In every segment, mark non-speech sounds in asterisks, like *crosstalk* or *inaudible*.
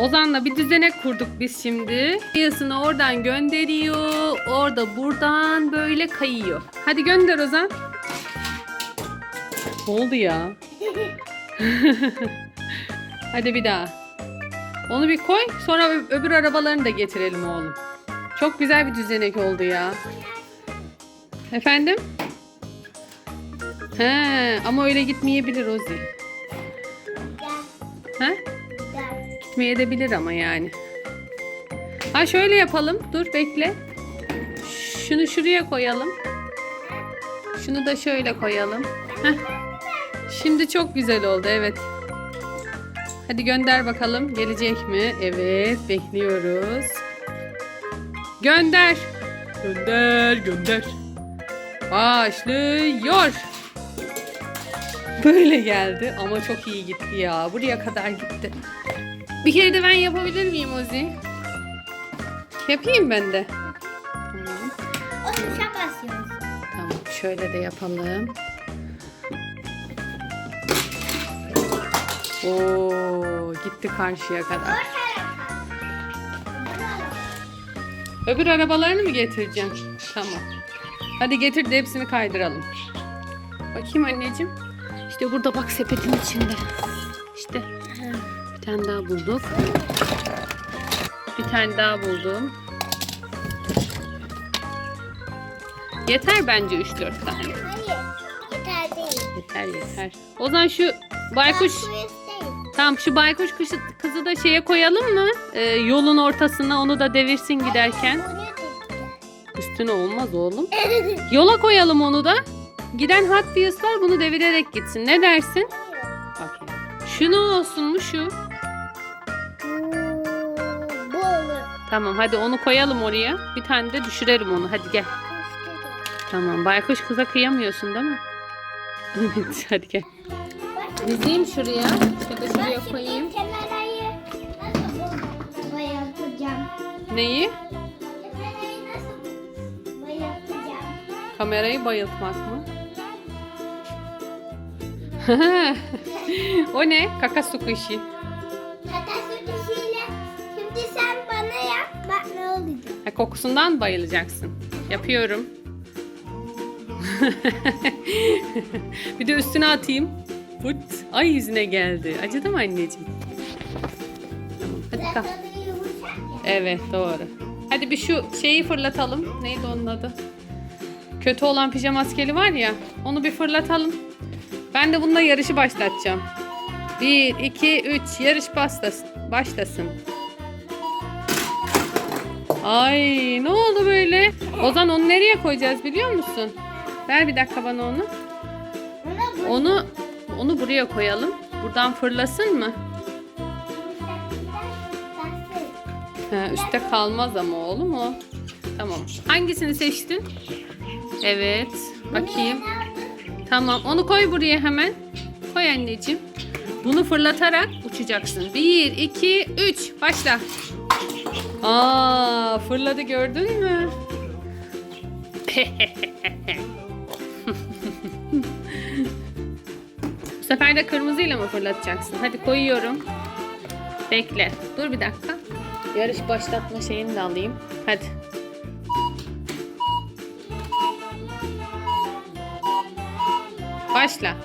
Ozan'la bir düzenek kurduk biz şimdi. Kıyasını oradan gönderiyor. Orada buradan böyle kayıyor. Hadi gönder Ozan. Ne oldu ya? *laughs* Hadi bir daha. Onu bir koy. Sonra öbür arabalarını da getirelim oğlum. Çok güzel bir düzenek oldu ya. Efendim? He, ama öyle gitmeyebilir Ozi. He? Gitmeyebilir ama yani. Ha şöyle yapalım. Dur bekle. Şunu şuraya koyalım. Şunu da şöyle koyalım. Heh. Şimdi çok güzel oldu evet. Hadi gönder bakalım. Gelecek mi? Evet bekliyoruz. Gönder. Gönder gönder. Başlıyor. Böyle geldi ama çok iyi gitti ya. Buraya kadar gitti. Bir kere de ben yapabilir miyim Ozi? Yapayım ben de. Tamam. O tuşa basıyoruz. Tamam şöyle de yapalım. Oo gitti karşıya kadar. Öbür arabalarını mı getireceğim? Tamam. Hadi getir de hepsini kaydıralım. Bakayım anneciğim. İşte burada bak sepetin içinde. İşte tane daha bulduk. Bir tane daha buldum. Yeter bence 3-4 tane. Hayır. Yeter değil. Yeter yeter. O zaman şu baykuş tamam şu baykuş kızı, kızı da şeye koyalım mı? Ee, yolun ortasına onu da devirsin giderken. Üstüne olmaz oğlum. *laughs* Yola koyalım onu da. Giden Hot Wheels'lar bunu devirerek gitsin. Ne dersin? Bak ya. Şu ne olsun mu şu? Tamam hadi onu koyalım oraya. Bir tane de düşürelim onu. Hadi gel. Tamam baykuş kıza kıyamıyorsun değil mi? Evet *laughs* hadi gel. Dizeyim şuraya. Şurada şuraya koyayım. Neyi? Kamerayı bayıltmak mı? *laughs* o ne? Kaka su işi. Hatta Ha, kokusundan bayılacaksın. Yapıyorum. *laughs* bir de üstüne atayım. Fıt. Ay yüzüne geldi. Acıdı mı anneciğim? Hadi kalk. Evet doğru. Hadi bir şu şeyi fırlatalım. Neydi onun adı? Kötü olan pijama askeri var ya. Onu bir fırlatalım. Ben de bununla yarışı başlatacağım. 1, 2, 3 yarış başlasın. başlasın. Ay ne oldu böyle? Ozan onu nereye koyacağız biliyor musun? Ver bir dakika bana onu. Onu onu buraya koyalım. Buradan fırlasın mı? Ha, üstte kalmaz ama oğlum o. Tamam. Hangisini seçtin? Evet. Bakayım. Tamam. Onu koy buraya hemen. Koy anneciğim. Bunu fırlatarak uçacaksın. 1, 2, 3. Başla. Aa, fırladı gördün mü? Bu sefer de kırmızıyla mı fırlatacaksın? Hadi koyuyorum. Bekle. Dur bir dakika. Yarış başlatma şeyini de alayım. Hadi. Başla.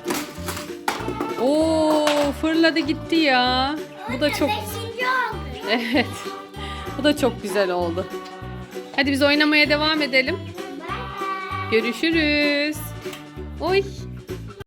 Oo fırladı gitti ya. Bu da çok. Evet. Bu da çok güzel oldu. Hadi biz oynamaya devam edelim. Görüşürüz. Oy.